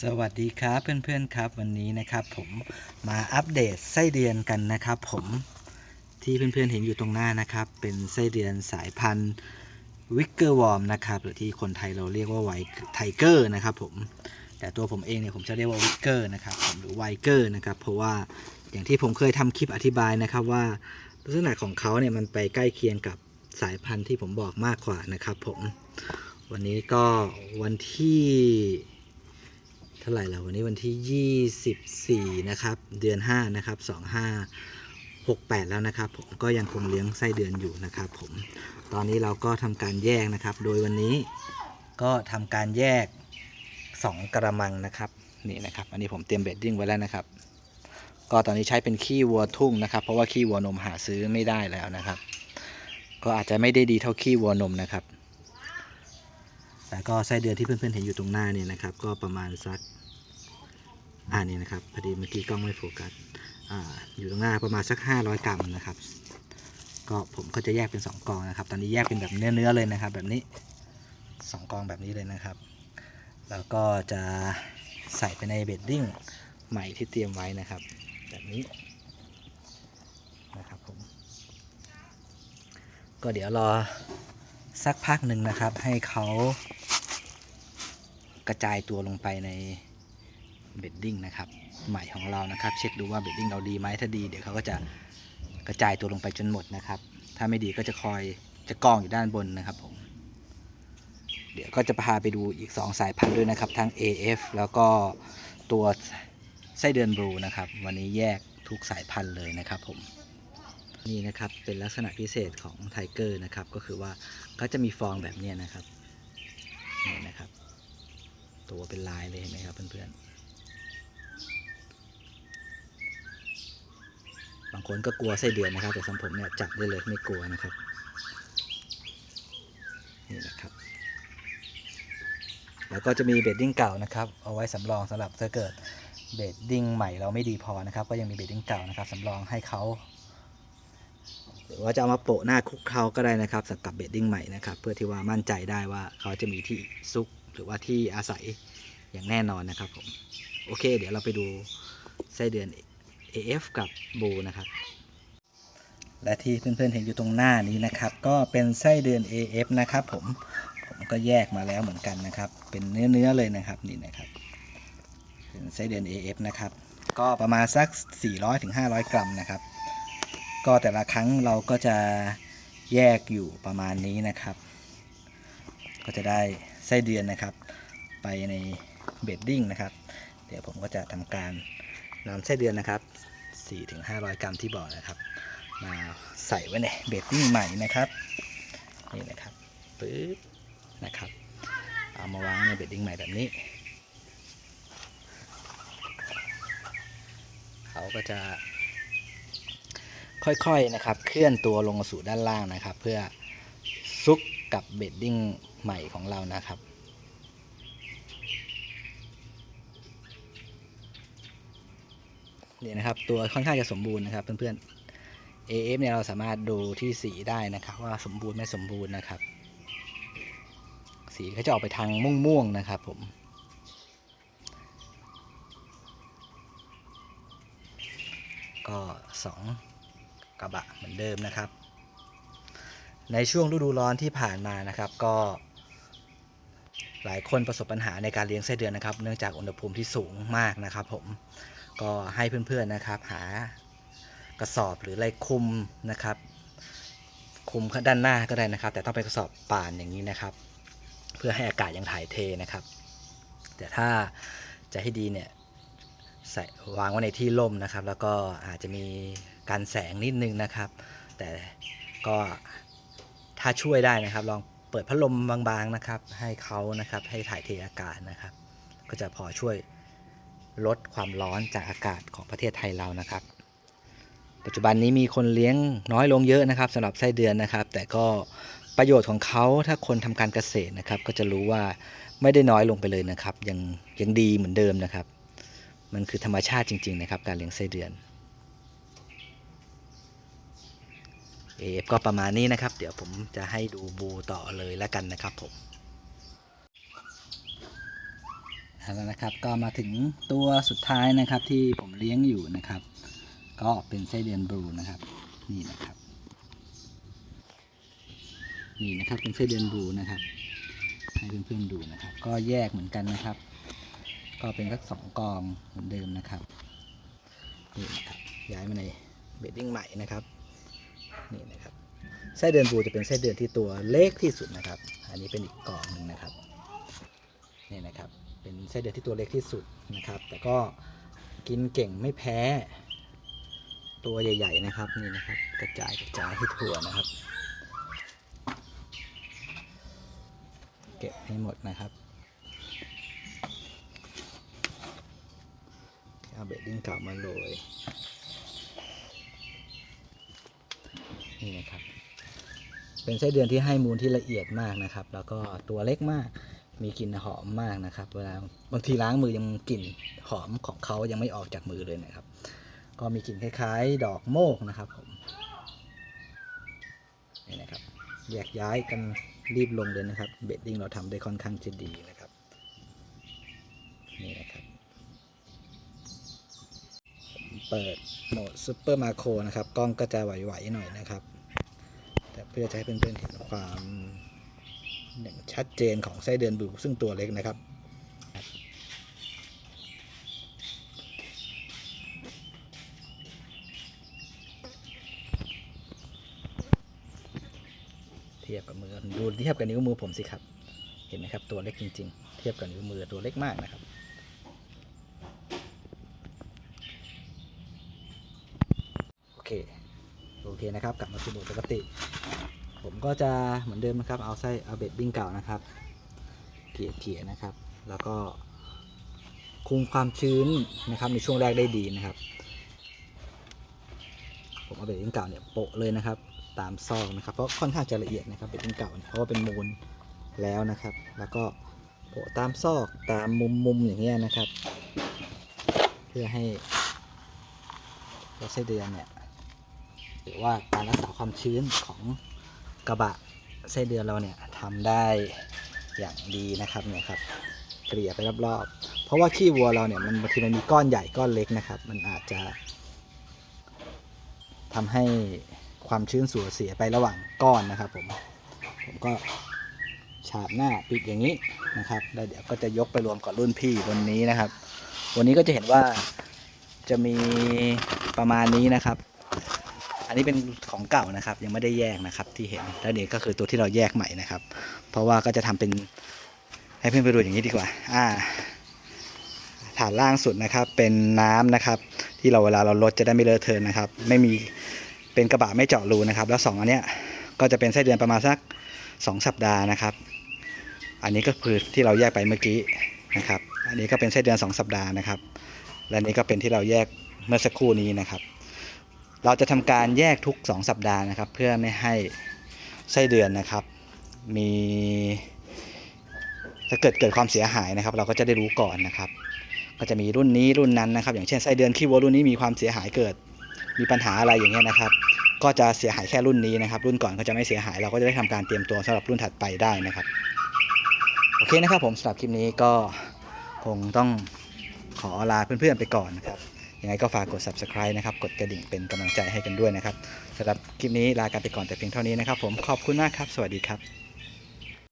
สวัสดีครับเพื่อนๆครับวันนี้นะครับผมมาอัปเดตไส้เดือนกันนะครับ ผมที่เพื่อนๆเห็นอยู่ตรงหน้านะครับ เป็นไส้เดือนสายพันธุ์วิกเกอร์วอร์มนะครับหรือที่คนไทยเราเรียกว่าไวไทเกอร์นะครับผมแต่ตัวผมเองเนี่ยผมจะเรียกว่าวิกเกอร์นะครับผมหรือไวเกอร์นะครับเพราะว่าอย่างที่ผมเคยทำคลิปอธิบายนะครับว่าลักษณะของเขาเนี่ยมันไปใกล้เคียงกับสายพันธุ์ที่ผมบอกมากกว่านะครับ ผมวันนี้ก็วันที่ เท่าไหร่แล้ววันนี้วันที่ 24 นะครับ เดือน 5 นะครับ 2568 แล้วนะครับ ผมก็ยังคงเลี้ยงไส้เดือนอยู่นะครับ ผมตอนนี้เราก็ทำการแยกนะครับ โดยวันนี้ก็ทำการแยก 2 กระมังนะครับนี่นะครับ อันนี้ผมเตรียมเบดดิ้งไว้แล้วนะครับ ก็ตอนนี้ใช้เป็นขี้วัวทุ่งนะครับ เพราะว่าขี้วัวนมหาซื้อไม่ได้แล้วนะครับ ก็อาจจะไม่ได้ดีเท่าขี้วัวนมนะครับแต่ก็ไส้เดือนที่เพื่อนๆเห็นอยู่ตรงหน้าเนี่ยนะครับ ก็ประมาณสัก อ่านี่นะครับพอดีเมื่อกี้กล้องไม่โฟกัสอ่าอยู่ตรงหน้าประมาณสัก 500 กรัมนะครับ ก็ผมก็จะแยกเป็น 2กองนะครับ ตอนนี้แยกเป็นแบบเนื้อๆเลยนะครับ แบบนี้ 2 กองแบบนี้เลยนะครับ แล้วก็จะใส่ไปในเบดดิ้งใหม่ที่เตรียมไว้นะครับ แบบนี้นะครับผมก็เดี๋ยวรอสักพักหนึ่งนะครับ ให้เขากระจายตัวลงไปใน เบดดิ้งนะครับใหม่ของเรานะครับ เช็คดูว่าเบดดิ้งเราดีไหมถ้าดีเดี๋ยวเขาก็จะกระจายตัวลงไปจนหมดนะครับ ถ้าไม่ดีก็จะคอยจะกองอยู่ด้านบนนะครับผม เดี๋ยวก็จะพาไปดูอีก 2 สายพันธุ์ด้วยนะครับ ทั้ง AF แล้วก็ตัวไส้เดือนบลูนะครับ วันนี้แยกทุกสายพันธุ์เลยนะครับผมนี่นะครับเป็นลักษณะพิเศษของไทเกอร์นะครับ ก็คือว่าเขาจะมีฟองแบบนี้นะครับนี่นะครับ ตัวเป็นลายเลยเห็นไหมครับเพื่อนๆางคนก็กลัวไส้เดือนนะครับ แต่สำหรับผมเนี่ยจับได้เลยไม่กลัวนะครับนี่นะครับ แล้วก็จะมีเบดดิ้งเก่านะครับ เอาไว้สำรองสำหรับถ้าเกิดเบดดิ้งใหม่เราไม่ดีพอนะครับ ก็ยังมีเบดดิ้งเก่านะครับสำรองให้เขาหรือว่าจะเอามาโปะหน้าคุกเขาก็ได้นะครับสำหรับเบดดิ้งใหม่นะครับ เพื่อที่ว่ามั่นใจได้ว่าเขาจะมีที่ซุกหรือว่าที่อาศัยอย่างแน่นอนนะครับผมโอเค เดี๋ยวเราไปดูไส้เดือน AF กับบูนะครับ และที่เพื่อนๆเห็นอยู่ตรงหน้านี้นะครับ ก็เป็นไส้เดือน AF นะครับผมผมก็แยกมาแล้วเหมือนกันนะครับ เป็นเนื้อๆเลยนะครับนี่นะครับเป็นไส้เดือน AF นะครับก็ประมาณสัก 400-500 กรัมนะครับ ก็แต่ละครั้งเราก็จะแยกอยู่ประมาณนี้นะครับ ก็จะได้ไส้เดือนนะครับ ไปในเบดดิ้งนะครับ เดี๋ยวผมก็จะทำการ นำไส้เดือนนะครับ 4-500 กรัมที่บอกนะครับ มาใส่ไว้ในเบดดิ้งใหม่นะครับ นี่นะครับปึ๊บนะครับ เอามาวางในเบดดิ้งใหม่แบบนี้ เขาก็จะ ค่อยๆนะครับ เคลื่อนตัวลงสู่ด้านล่างนะครับ เพื่อซุกกับเบดดิ้งใหม่ของเรานะครับ นี่นะครับ ตัวค่อนข้างจะสมบูรณ์นะครับเพื่อนๆ AF เนี่ยเราสามารถดูที่สีได้นะครับ ว่าสมบูรณ์ไม่สมบูรณ์นะครับ สีเขาจะออกไปทางม่วงๆนะครับผมก็สองกระบะเหมือนเดิมนะครับ ในช่วงฤดูร้อนที่ผ่านมานะครับ ก็หลายคนประสบปัญหาในการเลี้ยงไส้เดือนนะครับ เนื่องจากอุณหภูมิที่สูงมากนะครับผม ก็ให้เพื่อนๆนะครับ หากระสอบหรืออะไรคุมนะครับ คุมด้านหน้าก็ได้นะครับ แต่ต้องเป็นกระสอบป่านอย่างนี้นะครับ เพื่อให้อากาศยังถ่ายเทนะครับ แต่ถ้าจะให้ดีเนี่ยใส่วางไว้ในที่ร่มนะครับ แล้วก็อาจจะมีการแสงนิดนึงนะครับ แต่ก็ถ้าช่วยได้นะครับ ลองเปิดพัดลมบางๆนะครับ ให้เขานะครับให้ถ่ายเทอากาศนะครับ ก็จะพอช่วย ลดความร้อนจากอากาศของประเทศไทยเรานะครับ ปัจจุบันนี้มีคนเลี้ยงน้อยลงเยอะนะครับสำหรับไส้เดือนนะครับ แต่ก็ประโยชน์ของเขาถ้าคนทำการเกษตรนะครับ ก็จะรู้ว่าไม่ได้น้อยลงไปเลยนะครับ ยังยังดีเหมือนเดิมนะครับ มันคือธรรมชาติจริง ๆ นะครับ การเลี้ยงไส้เดือนเอฟก็ประมาณนี้นะครับ เดี๋ยวผมจะให้ดูบูต่อเลยแล้วกันนะครับผม เอาละนะครับก็มาถึงตัวสุดท้ายนะครับที่ผมเลี้ยงอยู่นะครับ ก็เป็นไส้เดือนบลูนะครับนี่นะครับ นี่นะครับเป็นไส้เดือนบลูนะครับ ให้เพื่อนๆดูนะครับ ก็แยกเหมือนกันนะครับ ก็เป็นสักสองกองเหมือนเดิมนะครับนี่นะครับย้ายมาในเบดดิ้งใหม่นะครับนี่นะครับไส้เดือนบลูจะเป็นไส้เดือนที่ตัวเล็กที่สุดนะครับ อันนี้เป็นอีกกองหนึ่งนะครับนี่นะครับ เป็นไส้เดือนที่ตัวเล็กที่สุดนะครับ แต่ก็กินเก่งไม่แพ้ ตัวใหญ่ ๆ นะครับนี่นะครับ กระจายกระจายให้ทั่วนะครับ เก็บให้หมดนะครับเอาเบดดิ้งเก่ามาโรยนี่นะครับ เป็นไส้เดือนที่ให้มูลที่ละเอียดมากนะครับ แล้วก็ตัวเล็กมาก มีกลิ่นหอมมากนะครับ เวลาบางทีล้างมือยังกลิ่นหอมของเขายังไม่ออกจากมือเลยนะครับ ก็มีกลิ่นคล้ายๆ ดอกโมกนะครับผมนี่นะครับแยกย้ายกันรีบลงเลยนะครับ เบดดิ้งเราทำได้ค่อนข้างจะดีนะครับนี่นะครับเปิดโหมดซูเปอร์มาโครนะครับ กล้องก็จะไหวๆหน่อยนะครับ แต่เพื่อจะให้เพื่อนๆเห็นความ อย่างชัดเจนของไส้เดือนบลูซึ่งตัวเล็กนะครับ เทียบกับมือดูเทียบกับนิ้วมือผมสิครับ เห็นไหมครับตัวเล็กจริง ๆ เทียบกับนิ้วมือตัวเล็กมากนะครับโอเค โอเคนะครับ กลับมาสู่โหมดปกติ ผมก็จะเหมือนเดิมนะครับ เอาไส้เอาเบ็ดบิ้งเก่านะครับเกี่ยเกี่ยนะครับ แล้วก็คุมความชื้นนะครับในช่วงแรกได้ดีนะครับ ผมเอาเบ็ดบิ้งเก่าเนี่ยโปะเลยนะครับ ตามซอกนะครับเพราะค่อนข้างจะละเอียดนะครับเบ็ดบิ้งเก่าเพราะว่าเป็นมูลแล้วนะครับ แล้วก็โปะตามซอกตามมุมมุมๆอย่างเงี้ยนะครับ เพื่อให้ตัวไส้เดือนเนี่ยหรือว่าการรักษาความชื้นของ กระบะไส้เดือนเราเนี่ยทำได้อย่างดีนะครับเนี่ยครับเกลี่ยไปรอบๆ เพราะว่าขี้วัวเราเนี่ยมันบางทีมันมีก้อนใหญ่ก้อนเล็กนะครับ มันอาจจะทำให้ความชื้นสูญเสียไประหว่างก้อนนะครับ ผมผมก็ฉาบหน้าปิดอย่างนี้นะครับแล้วเดี๋ยวก็จะยกไปรวมกับรุ่นพี่บนนี้นะครับ วันนี้ก็จะเห็นว่าจะมีประมาณนี้นะครับ อันนี้เป็นของเก่านะครับ ยังไม่ได้แยกนะครับที่เห็นแล้วเดี๋ยก็คือตัวที่เราแยกใหม่นะครับ เพราะว่าก็จะทำเป็นให้เพื่อนไปดูอย่างนี้ดีกว่า อ่า ฐานล่างสุดนะครับ เป็นน้ำนะครับ ที่เราเวลาเราลดจะได้ไม่เลอะเทอะนะครับ ไม่มีเป็นกระบะไม่เจาะรูนะครับ แล้วสองอันเนี้ยก็จะเป็นไส้เดือนประมาณสักสองสัปดาห์นะครับ อันนี้ก็คือที่เราแยกไปเมื่อกี้นะครับ อันนี้ก็เป็นไส้เดือนสองสัปดาห์นะครับ และนี่ก็เป็นที่เราแยกเมื่อสักครู่นี้นะครับ เราจะทำการแยกทุก 2 สัปดาห์นะครับ เพื่อไม่ให้ไส้เดือนนะครับ มีถ้าเกิดเกิดความเสียหายนะครับ เราก็จะได้รู้ก่อนนะครับ ก็จะมีรุ่นนี้รุ่นนั้นนะครับ อย่างเช่นไส้เดือนขี้วัวรุ่นนี้มีความเสียหายเกิด มีปัญหาอะไรอย่างเงี้ยนะครับ ก็จะเสียหายแค่รุ่นนี้นะครับ รุ่นก่อนก็จะไม่เสียหายเราก็จะได้ทำการเตรียมตัวสำหรับรุ่นถัดไปได้นะครับโอเคนะครับผมสำหรับคลิปนี้ก็คงต้องขอลาเพื่อนๆไปก่อนนะครับ ยังไงก็ฝากกด subscribe นะครับ กดกระดิ่งเป็นกำลังใจให้กันด้วยนะครับสำหรับคลิปนี้ลากันไปก่อนแต่เพียงเท่านี้นะครับ ผมขอบคุณมากครับ สวัสดีครับ